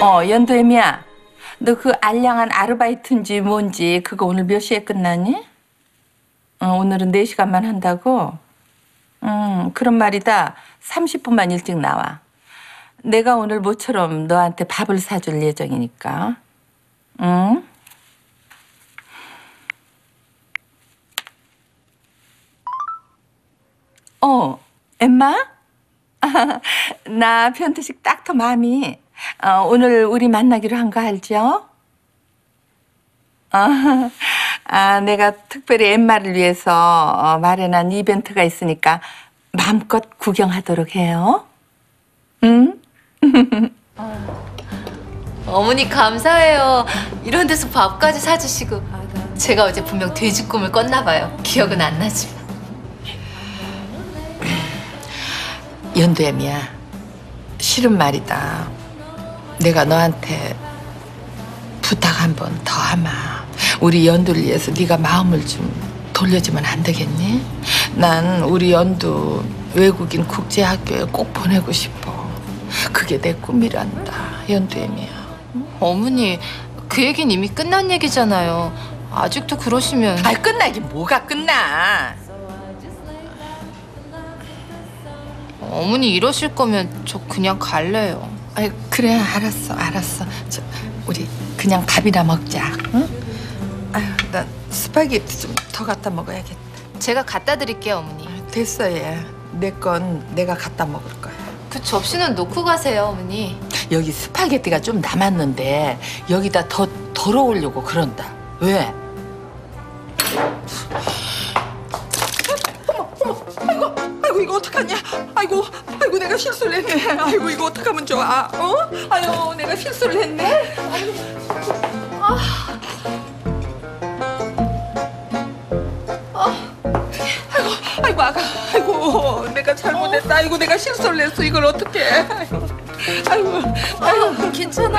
어, 연도애미야. 너 그 알량한 아르바이트인지 뭔지 그거 오늘 몇 시에 끝나니? 어, 오늘은 4시간만 한다고? 음, 그런 말이다. 30분만 일찍 나와. 내가 오늘 모처럼 너한테 밥을 사줄 예정이니까. 응? 어, 엠마? 나 변태식 닥터 마미. 어, 오늘 우리 만나기로 한 거 알죠? 아, 아, 내가 특별히 엠마를 위해서 어, 마련한 이벤트가 있으니까 마음껏 구경하도록 해요. 응? 어머니 감사해요. 이런 데서 밥까지 사주시고. 제가 어제 분명 돼지 꿈을 꿨나 봐요. 기억은 안 나지만. 연두애미야, 실은 말이다. 내가 너한테 부탁 한 번 더 하마. 우리 연두를 위해서 네가 마음을 좀 돌려주면 안 되겠니? 난 우리 연두 외국인 국제학교에 꼭 보내고 싶어. 그게 내 꿈이란다, 연두애미야. 어머니, 그 얘기는 이미 끝난 얘기잖아요. 아직도 그러시면. 아, 끝나긴 뭐가 끝나? 어머니 이러실 거면 저 그냥 갈래요. 아이, 그래, 알았어, 알았어. 저, 우리 그냥 밥이나 먹자, 응? 아유, 나 스파게티 좀 더 갖다 먹어야겠다. 제가 갖다 드릴게요, 어머니. 됐어, 얘. 내 건 내가 갖다 먹을 거야. 그 접시는 놓고 가세요, 어머니. 여기 스파게티가 좀 남았는데 여기다 더 덜어오려고 그런다. 왜? 어떡하냐? 아이고, 아이고 내가 실수를 했네. 아이고 이거 어떡하면 좋아? 어? 아유, 내가 실수를 했네. 아이고, 아이고 아가, 아이고 내가 잘못했다. 아이고 내가 실수를 했어. 이걸 어떻게? 아이고, 아이고. 괜찮아.